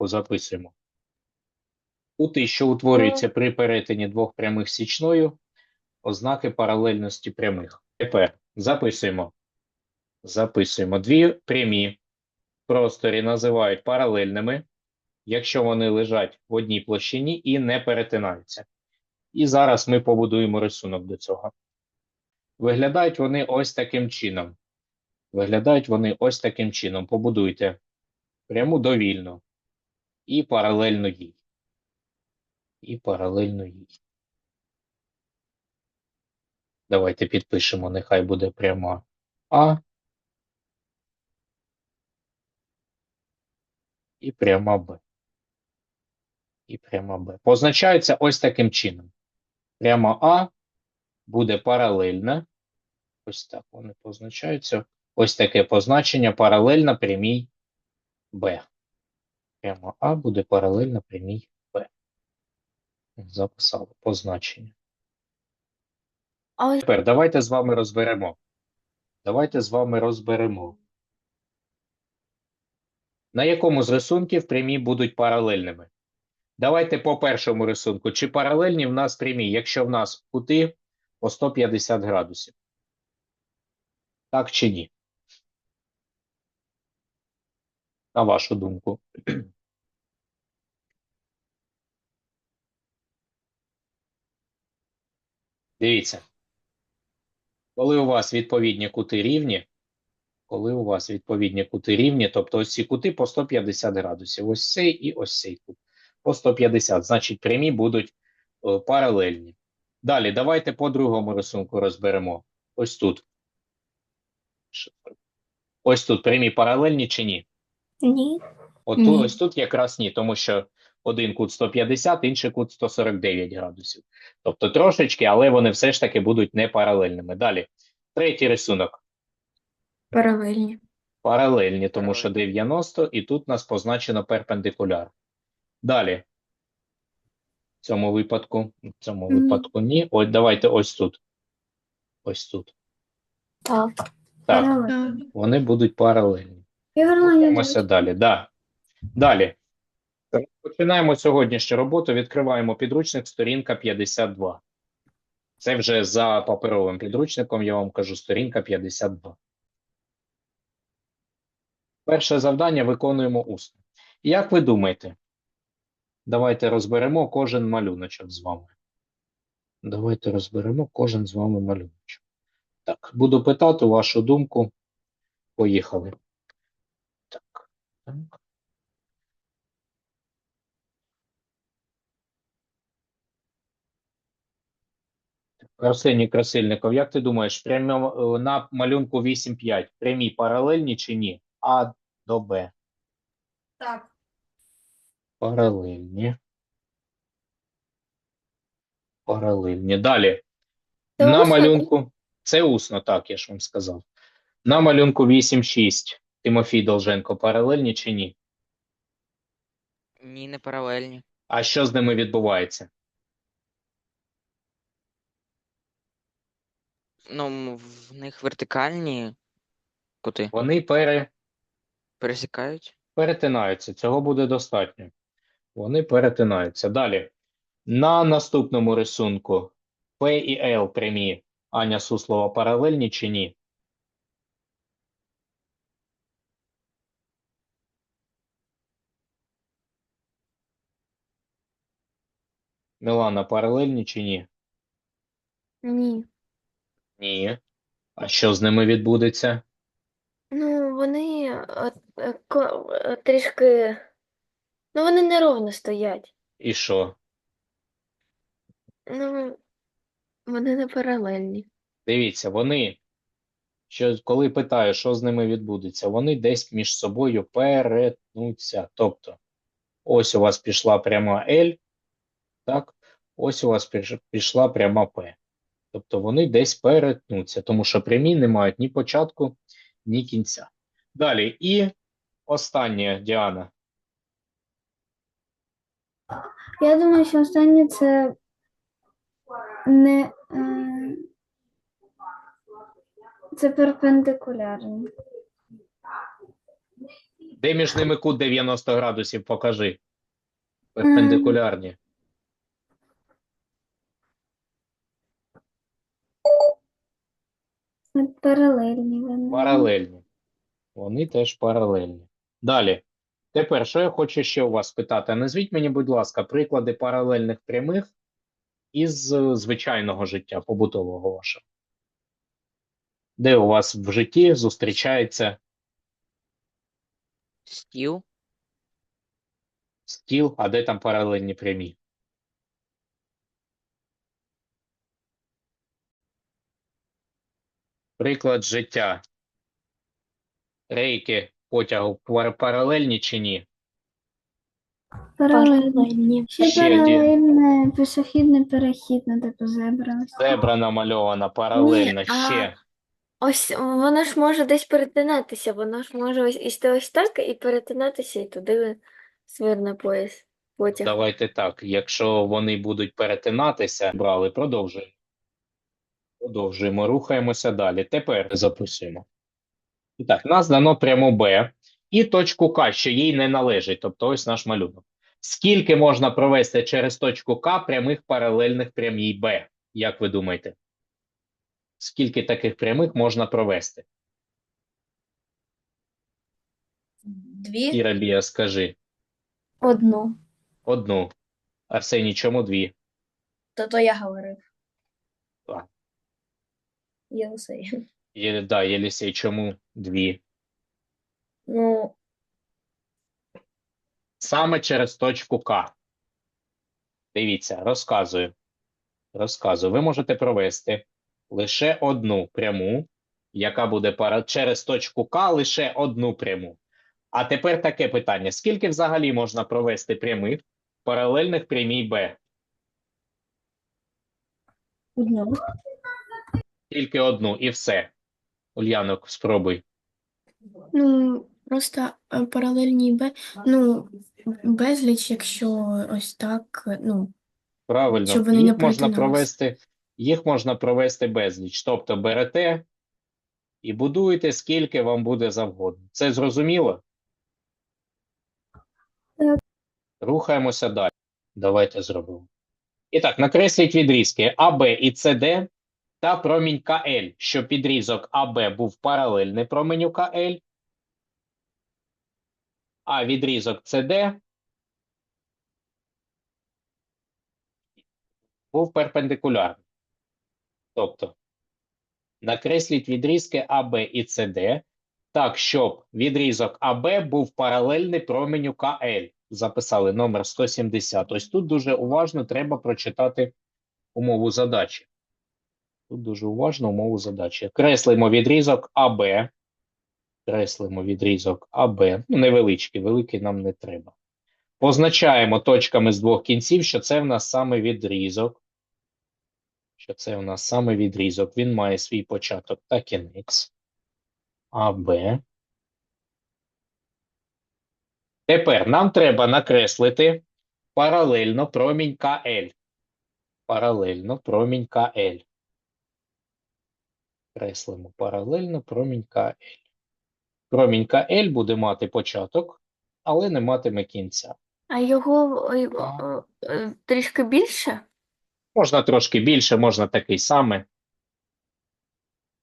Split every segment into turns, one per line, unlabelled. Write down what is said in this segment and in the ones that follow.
легко записуємо. Кути, що утворюються при перетині двох прямих січною, ознаки паралельності прямих. Тепер записуємо. Записуємо. Дві прямі просторі називають паралельними, якщо вони лежать в одній площині і не перетинаються. І зараз ми побудуємо рисунок до цього. Виглядають вони ось таким чином. Виглядають вони ось таким чином. Побудуйте пряму довільно і паралельно їй. І паралельно їй. Давайте підпишемо, нехай буде пряма А. І пряма Б. І пряма Б. Позначаються ось таким чином. Пряма А буде паралельна. Ось так вони позначаються. Ось таке позначення паралельна прямій Б. Пряма А буде паралельна прямій Б. Записали позначення.
А
Тепер давайте з вами розберемо. Давайте з вами розберемо. На якому з рисунків прямі будуть паралельними? Давайте по першому рисунку. Чи паралельні в нас прямі, якщо в нас кути по 150 градусів? Так чи ні? На вашу думку. Дивіться. Коли у вас відповідні кути рівні, коли у вас відповідні кути рівні, тобто ось ці кути по 150 градусів, ось цей і ось цей кут по 150, значить прямі будуть е, паралельні. Далі, давайте по другому рисунку розберемо. Ось тут. Ось тут прямі паралельні чи ні?
ні.
От
Ні.
ось тут якраз ні, тому що один кут 150, інший кут 149 градусів. Тобто трошечки, але вони все ж таки будуть не паралельними. Далі, третій рисунок.
Паралельні.
Паралельні, тому що 90, і тут у нас позначено перпендикуляр. Далі. В цьому випадку, в цьому
Ні.
випадку ні. Ось давайте ось тут. Ось тут.
Так.
Так,
Паралельні.
вони будуть паралельні. Рухаємося далі. Да. Далі. Починаємо сьогоднішню роботу. Відкриваємо підручник, сторінка 52. Це вже за паперовим підручником, я вам кажу, сторінка 52. Перше завдання виконуємо усно. Як ви думаєте? Давайте розберемо кожен малюночок з вами. Давайте розберемо кожен з вами малюночок. Так, буду питати вашу думку. Поїхали. Так. так. Арсеній Красильников, як ти думаєш, прямо е, на малюнку 8.5 прямі паралельні чи ні? А до Б.
Так.
Паралельні. Паралельні. Далі.
Це
На
усно?
малюнку. Це усно, так, я ж вам сказав. На малюнку 8.6 Тимофій Долженко паралельні чи ні?
Ні, не паралельні.
А що з ними відбувається?
Ну, м, в них вертикальні кути
Вони пере,
пересікають.
перетинаються. Цього буде достатньо. Вони перетинаються. Далі. На наступному рисунку P і L прямі Аня Суслова паралельні чи ні? Мілана паралельні чи ні?
Ні.
Ні. А що з ними відбудеться?
Ну, вони е, ко- е, трішки. Ну, вони неровно стоять.
І що?
Ну, вони не паралельні.
Дивіться, вони, що, коли питаю, що з ними відбудеться, вони десь між собою перетнуться. Тобто, ось у вас пішла пряма L, так? Ось у вас піш- пішла пряма P. Тобто вони десь перетнуться, тому що прямі не мають ні початку, ні кінця. Далі, і останнє, Діана.
Я думаю, що останнє це не е, це перпендикулярні.
Де між ними кут 90 градусів? Покажи. Перпендикулярні.
Паралельні вони.
Паралельні. Вони теж паралельні. Далі. Тепер, що я хочу ще у вас питати? Назвіть мені, будь ласка, приклади паралельних прямих із е, звичайного життя, побутового вашого. Де у вас в житті зустрічається
Стіл.
стіл, а де там паралельні прямі? Приклад життя. Рейки потягу пар- паралельні чи ні?
Паралельні. Ще паралельне пішохідний перехід, ну типу зебра.
Зебра намальована, паралельна,
Ні, а-
ще.
Ось воно ж може десь перетинатися, воно ж може ось іти ось так і перетинатися, і туди зверне пояс. Потяг.
Давайте так. Якщо вони будуть перетинатися, брали, продовжуємо. Продовжуємо, рухаємося далі. Тепер записуємо. І так, нас дано пряму Б і точку К, що їй не належить. Тобто ось наш малюнок. Скільки можна провести через точку К прямих паралельних прямій Б? Як ви думаєте? Скільки таких прямих можна провести?
Дві?
Іра Бія, скажи.
Одну.
Одну. Арсеній, чому дві?
То то я говорив. Єлисей.
Є, да, Єлісей, чому дві?
Ну,
Саме через точку К. Дивіться, розказую. Розказую. Ви можете провести лише одну пряму, яка буде пара через точку К лише одну пряму. А тепер таке питання: скільки взагалі можна провести прямих паралельних прямій Б?
одну.
Тільки одну і все. Ульянок, спробуй.
Ну, просто е, паралельні Б, ну, безліч, якщо ось так, ну,
Правильно,
Щоб вони не
їх можна
перетиналися.
провести, їх можна провести безліч. Тобто берете і будуєте скільки вам буде завгодно. Це зрозуміло?
Так.
Рухаємося далі. Давайте зробимо. І так, накресліть відрізки АБ і СД та промінь КЛ, щоб підрізок АБ був паралельний променю КЛ, а відрізок СД був перпендикулярний. Тобто, накресліть відрізки АБ і СД так, щоб відрізок АБ був паралельний променю КЛ. Записали номер 170. Ось тут дуже уважно треба прочитати умову задачі. Тут дуже уважно умову задачі. Креслимо відрізок АБ. Креслимо відрізок АБ. Ну, невеличкий, великий нам не треба. Позначаємо точками з двох кінців, що це в нас саме відрізок. Що це в нас саме відрізок. Він має свій початок та кінець. АБ. Тепер нам треба накреслити паралельно промінь КЛ. Паралельно промінь КЛ. Креслимо паралельно промінь КЛ. Промінь КЛ буде мати початок, але не матиме кінця.
А його ой, о, е, трішки більше?
Можна трошки більше, можна такий самий.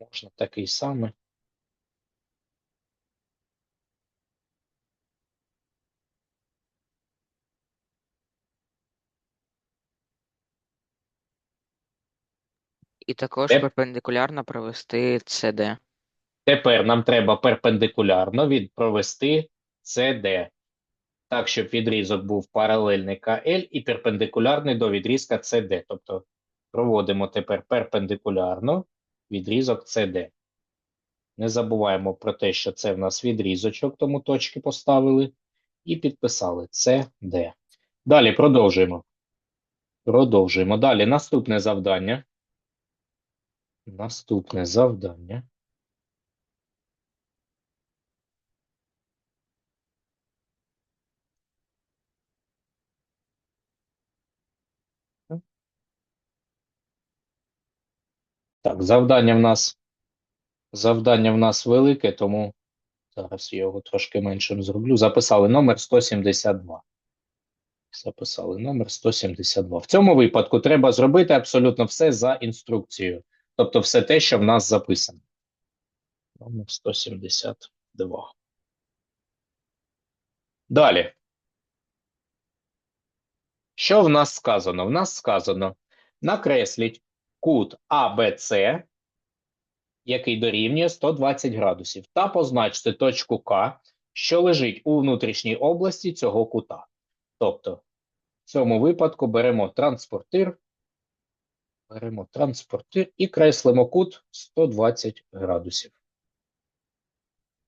Можна такий самий.
І також
Де-
перпендикулярно провести CD.
Тепер нам треба перпендикулярно від провести CD. Так, щоб відрізок був паралельний КЛ і перпендикулярний до відрізка CD. Тобто проводимо тепер перпендикулярно відрізок CD. Не забуваємо про те, що це в нас відрізочок, тому точки поставили і підписали CD. Далі продовжуємо. Продовжуємо. Далі наступне завдання. Наступне завдання. Так, завдання в нас завдання в нас велике, тому Зараз я його трошки меншим зроблю. Записали номер 172. Записали номер 172. В цьому випадку треба зробити абсолютно все за інструкцією. Тобто все те, що в нас записано. Номер 172. Далі. Що в нас сказано? В нас сказано: накресліть кут АБЦ, який дорівнює 120 градусів, та позначте точку К, що лежить у внутрішній області цього кута. Тобто, в цьому випадку беремо транспортир, беремо транспортир і креслимо кут 120 градусів.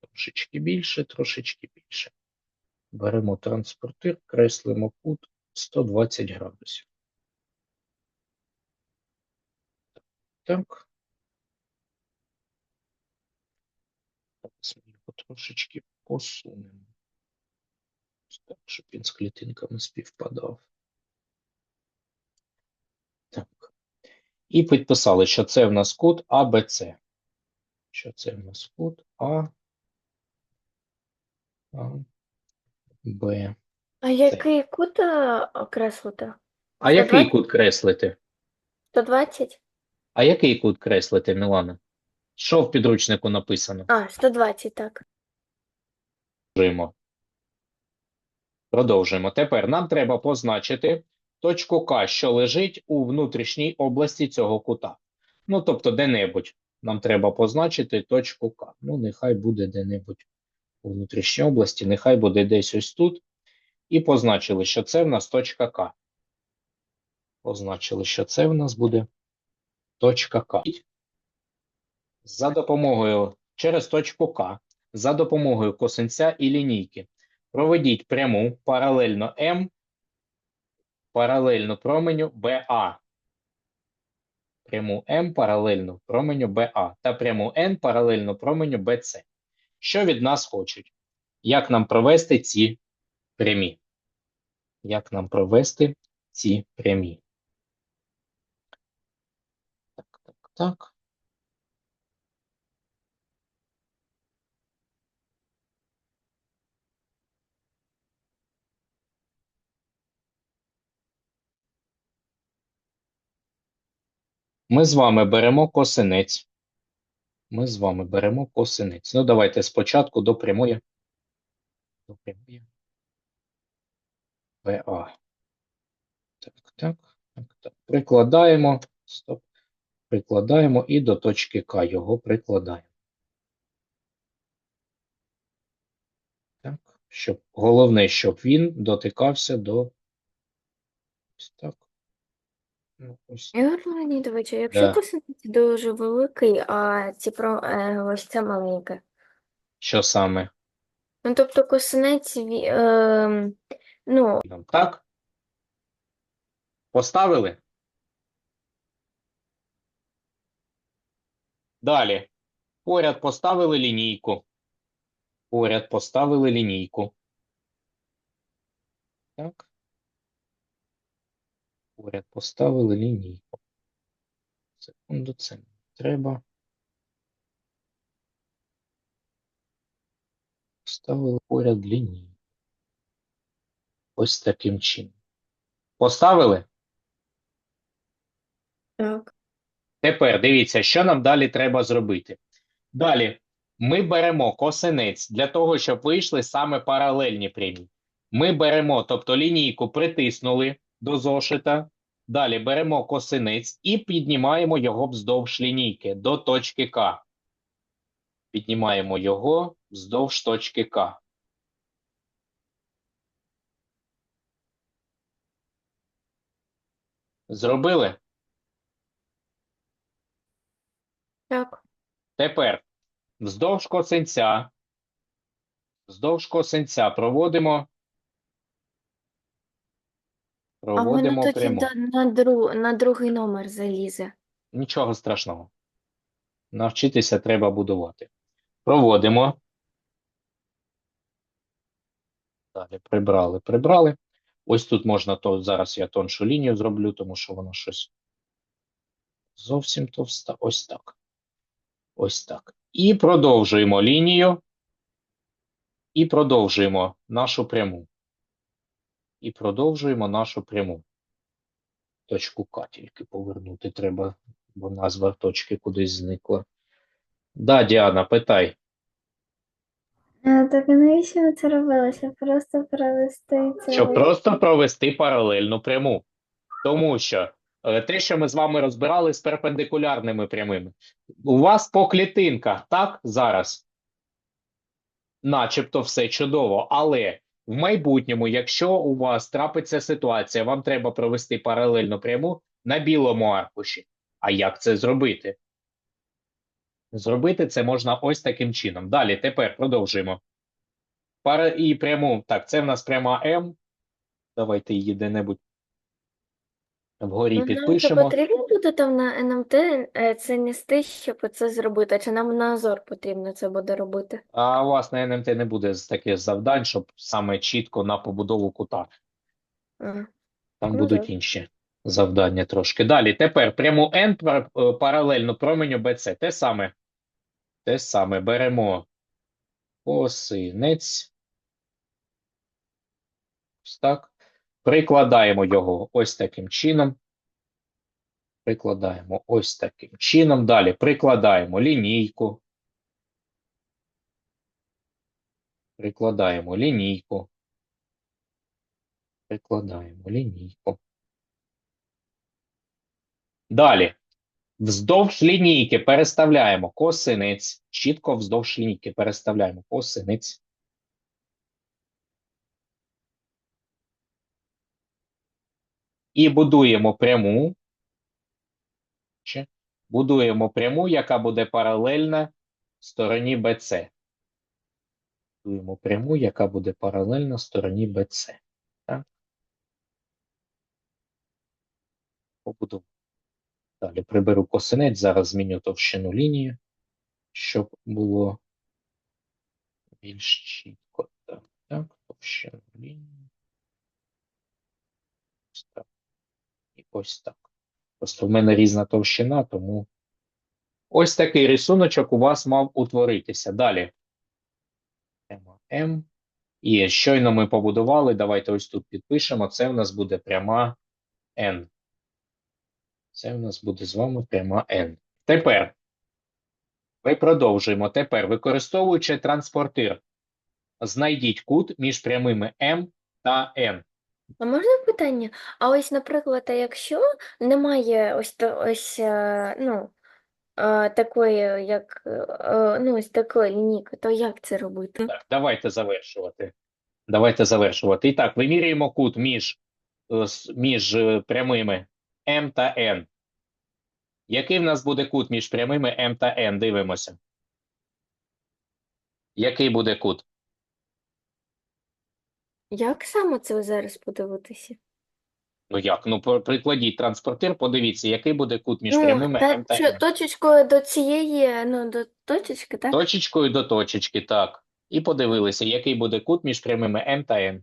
Трошечки більше, трошечки більше. Беремо транспортир, креслимо кут 120 градусів. Так. Трошечки посунемо. Так, щоб він з клітинками співпадав. І підписали, що це в нас кут АБЦ. Що це в нас кут А. А. Б.
А який кут е, окреслити?
А який
120?
кут креслити?
120?
А який кут креслити, Мілана? Що в підручнику написано?
А, 120, так.
Продовжуємо. Продовжуємо. Тепер нам треба позначити точку К, що лежить у внутрішній області цього кута. Ну, тобто, де-небудь. Нам треба позначити точку К. Ну, нехай буде де-небудь у внутрішній області, нехай буде десь ось тут. І позначили, що це в нас точка К. Позначили, що це в нас буде точка К. За допомогою через точку К за допомогою косинця і лінійки. Проведіть пряму паралельно М, паралельно променю БА. Пряму М паралельну променю БА та пряму Н паралельну променю БЦ. Що від нас хочуть? Як нам провести ці прямі? Як нам провести ці прямі? Так, так, так. Ми з вами беремо косинець. Ми з вами беремо косинець. Ну, давайте спочатку до прямої. До прямої. ВА. Так, так, так, так. Прикладаємо. Стоп. Прикладаємо і до точки К його прикладаємо. Так. Щоб, головне, щоб він дотикався до. Ось так. Ну, ось
Ігор Леонідович, а якщо
Да.
косинець дуже великий, а ці про е, ось це маленьке.
що саме?
Ну, тобто косинець, ві- е, ну,
Нам так? Поставили? Далі. Поряд поставили лінійку. Поряд поставили лінійку. Так. Поряд поставили лінійку. Секунду, це не треба. Поставили поряд лінійку. Ось таким чином. Поставили?
Так.
Тепер дивіться, що нам далі треба зробити. Далі ми беремо косинець для того, щоб вийшли саме паралельні прямі. Ми беремо, тобто лінійку притиснули до зошита. Далі беремо косинець і піднімаємо його вздовж лінійки до точки К. Піднімаємо його вздовж точки К. Зробили?
так.
Тепер вздовж косинця, вздовж косинця проводимо,
А воно
проводимо
тоді
пряму.
да- на, дру, на другий номер залізе.
Нічого страшного. Навчитися треба будувати. Проводимо. Далі прибрали, прибрали. Ось тут можна, то зараз я тоншу лінію зроблю, тому що воно щось зовсім товста. Ось так. Ось так. І продовжуємо лінію. І продовжуємо нашу пряму. І продовжуємо нашу пряму. Точку К тільки повернути треба, бо назва точки кудись зникла. Да, Діана, питай.
Е, Так навіщо ми це робили? Щоб просто провести це.
Щоб просто провести паралельну пряму. Тому що е, те, що ми з вами розбирали з перпендикулярними прямими. У вас по клітинках, так, зараз? Начебто все чудово. Але в майбутньому, якщо у вас трапиться ситуація, вам треба провести паралельну пряму на білому аркуші. А як це зробити? Зробити це можна ось таким чином. Далі, тепер продовжуємо. Пара і пряму. Так, це в нас пряма М. Давайте її де-небудь вгорі
Ну, Нам це
підпишемо.
потрібно буде там на НМТ е, це нести, щоб це зробити, чи нам на Азор потрібно це буде робити?
А у вас на НМТ не буде з таких завдань, щоб саме чітко на побудову кута.
А.
Там
Ну,
будуть
так.
інші завдання трошки. Далі, тепер пряму N пар- е, паралельно променю BC. Те саме. Те саме. Беремо косинець. Ось так. Прикладаємо його ось таким чином. Прикладаємо ось таким чином. Далі прикладаємо лінійку. Прикладаємо лінійку. Прикладаємо лінійку. Далі. Вздовж лінійки переставляємо косинець. Чітко вздовж лінійки переставляємо косинець. І будуємо пряму. Будуємо пряму, яка буде паралельна стороні BC. Будуємо пряму, яка буде паралельна стороні BC. Далі приберу косинець, зараз зміню товщину лінії, щоб було більш чітко. Так, так, товщину лінії. Ось так. І ось так. Просто в мене різна товщина, тому ось такий рисуночок у вас мав утворитися. Далі. М. І щойно ми побудували, давайте ось тут підпишемо. Це в нас буде пряма N. Це в нас буде з вами пряма N. Тепер ми продовжуємо. Тепер, використовуючи транспортир, знайдіть кут між прямими М та N.
А можна питання? А ось, наприклад, якщо немає ось то ось е, ну е, такої, як е, ну ось такої лінійки, то як це робити?
Так, давайте завершувати. Давайте завершувати. І так, вимірюємо кут між, між прямими М та N. Який в нас буде кут між прямими М та N? Дивимося. Який буде кут?
Як саме це зараз подивитися?
Ну як? Ну, по- прикладіть транспортир, подивіться, який буде кут між
Ну,
прямими
та,
М та
що, точечкою до цієї, ну до точечки, так?
Точечкою до точечки, так. І подивилися, який буде кут між прямими М та N.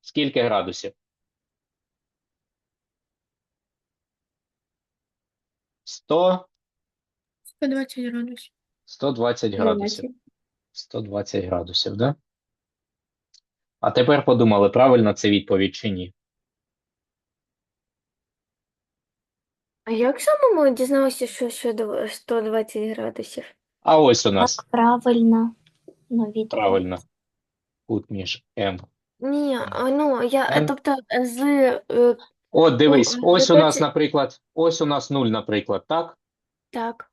Скільки градусів? 100,
120 градусів.
120 градусів. 120 градусів, да? А тепер подумали, правильно це відповідь чи ні?
А як саме ми дізналися, що, що до 120 градусів?
А ось у нас
Правильно. Ну,
правильно. Кут між М.
Ні, а, ну я,
М.
тобто з е,
От, дивись,
Ну,
ось у нас,
120
наприклад, ось у нас 0, наприклад, так?
так.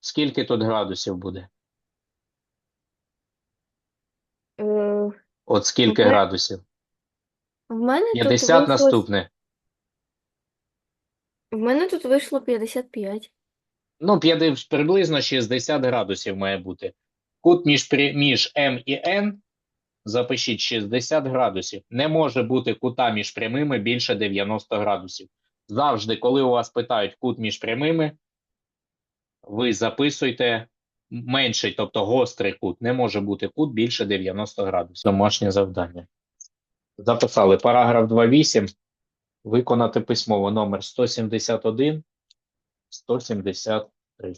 Скільки тут градусів буде? От скільки
Ну,
градусів?
в мене тут
50
вийшло,
наступне.
в мене тут вийшло 55.
Ну, п'яти- приблизно 60 градусів має бути. Кут між, між М і N, запишіть 60 градусів. Не може бути кута між прямими більше 90 градусів. Завжди, коли у вас питають кут між прямими, ви записуйте менший, тобто гострий кут. Не може бути кут більше 90 градусів. Домашнє завдання. Записали параграф 2.8. Виконати письмово номер 171, 173.